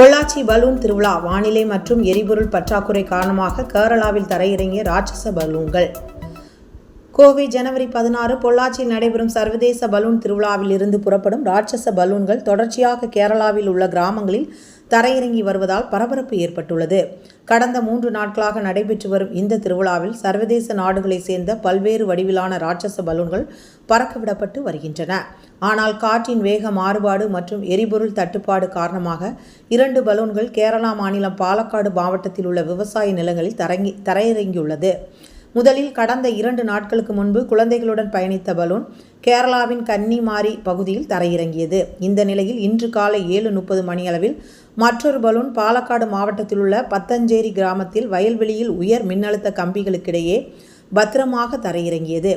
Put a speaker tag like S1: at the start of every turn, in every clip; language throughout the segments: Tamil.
S1: பொள்ளாச்சி பலூன் திருவிழா வானிலை மற்றும் எரிபொருள் பற்றாக்குறை காரணமாக கேரளாவில் தரையிறங்கிய ராட்சச பலூன்கள். கோவை ஜனவரி பதினாறு பொள்ளாச்சியில் நடைபெறும் சர்வதேச பலூன் திருவிழாவில் இருந்து புறப்படும் ராட்சச பலூன்கள் தொடர்ச்சியாக கேரளாவில் உள்ள கிராமங்களில் தரையிறங்கி வருவதால் பரபரப்பு ஏற்பட்டுள்ளது. கடந்த மூன்று நாட்களாக நடைபெற்று வரும் இந்த திருவிழாவில் சர்வதேச நாடுகளைச் சேர்ந்த பல்வேறு வடிவிலான ராட்சச பலூன்கள் பறக்கவிடப்பட்டு வருகின்றன. ஆனால் காற்றின் வேக மாறுபாடு மற்றும் எரிபொருள் தட்டுப்பாடு காரணமாக இரண்டு பலூன்கள் கேரளா மாநிலம் பாலக்காடு மாவட்டத்தில் உள்ள விவசாய நிலங்களில் தரங்கி தரையிறங்கியுள்ளது. முதலில் கடந்த இரண்டு நாட்களுக்கு முன்பு குழந்தைகளுடன் பயணித்த பலூன் கேரளாவின் கன்னிமாரி பகுதியில் தரையிறங்கியது. இந்த நிலையில் இன்று காலை ஏழு முப்பது மணியளவில் மற்றொரு பலூன் பாலக்காடு மாவட்டத்தில் உள்ள பத்தஞ்சேரி கிராமத்தில் வயல்வெளியில் உயர் மின்னழுத்த கம்பிகளுக்கிடையே பத்திரமாக தரையிறங்கியது.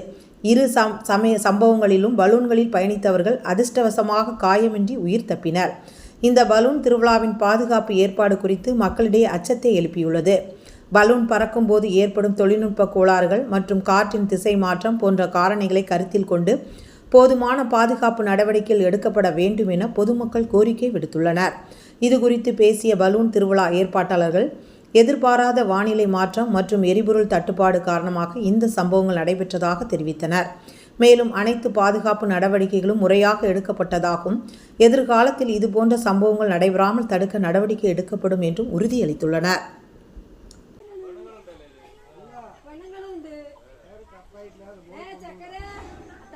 S1: இரு சம் சமய சம்பவங்களிலும் பலூன்களில் பயணித்தவர்கள் அதிர்ஷ்டவசமாக காயமின்றி உயிர் தப்பினர். இந்த பலூன் திருவிழாவின் பாதுகாப்பு ஏற்பாடு குறித்து மக்களிடையே அச்சத்தை எழுப்பியுள்ளது. பலூன் பறக்கும்போது ஏற்படும் தொழில்நுட்ப கோளாறுகள் மற்றும் காற்றின் திசை மாற்றம் போன்ற காரணிகளை கருத்தில் கொண்டு போதுமான பாதுகாப்பு நடவடிக்கைகள் எடுக்கப்பட வேண்டும் என பொதுமக்கள் கோரிக்கை விடுத்துள்ளனர். இது குறித்து பேசிய பலூன் திருவிழா ஏற்பாட்டாளர்கள் எதிர்பாராத வானிலை மாற்றம் மற்றும் எரிபொருள் தட்டுப்பாடு காரணமாக இந்த சம்பவங்கள் நடைபெற்றதாக தெரிவித்தனர். மேலும் அனைத்து பாதுகாப்பு நடவடிக்கைகளும் முறையாக எடுக்கப்பட்டதாகவும் எதிர்காலத்தில் இதுபோன்ற சம்பவங்கள் நடைபெறாமல் தடுக்க நடவடிக்கை எடுக்கப்படும் என்றும் உறுதியளித்துள்ளனர். చక్కరా?